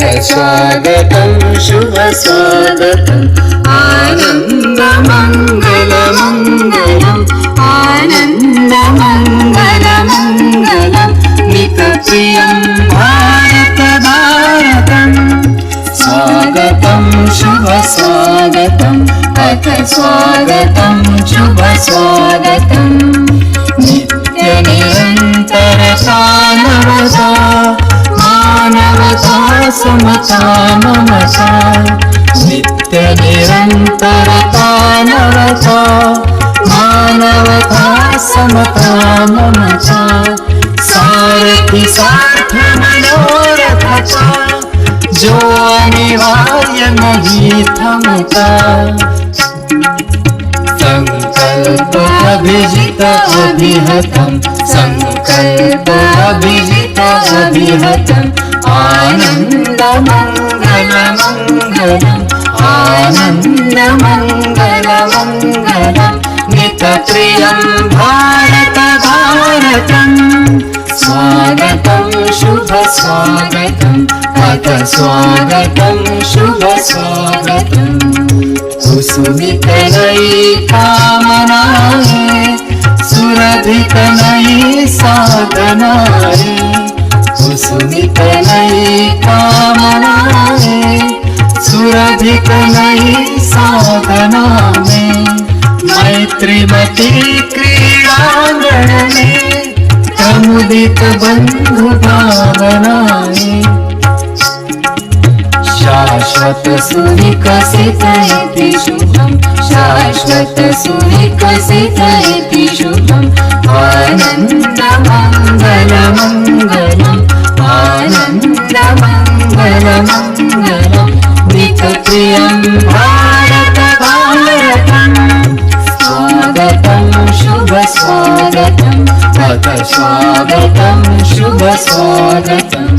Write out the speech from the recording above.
स्वागतं शुभ स्वागतम् आनन्दमङ्गलमङ्गलम् आनन्दमङ्गलमङ्गलम् समता ममता नित्य निरन्तरता नवता मानवता समता ममता सारथी साथ मनोरथता, जो अनिवार्य नहीं थमता सङ्कल्प अभिजित अभिहतं सङ्कल्प अभिजित अभिहतम्। आनन्दमङ्गलमङ्गलम् आनन्दमङ्गलमङ्गलम् नितप्रियं भारत भारतम् स्वागतं शुभ स्वागतम् अथ स्वागतं शुभ स्वागतम् कुसुमित नई कामनाए सुरभित नई साधनाए कुसुमित नई कामनाए सुरभित नई साधना में मैत्रीमती क्रीड़ांगण में प्रमुदित बंधु भावनाए शाश्वत सुविकसित इति शुभम्। शाश्वत सुविकसित इति शुभम्। आनन्दमङ्गलमङ्गलम् आनन्दमङ्गलमङ्गलम् नितप्रियं भारत भारतम् स्वागतं शुभ स्वागतम् अथ स्वागतं शुभ स्वागतम्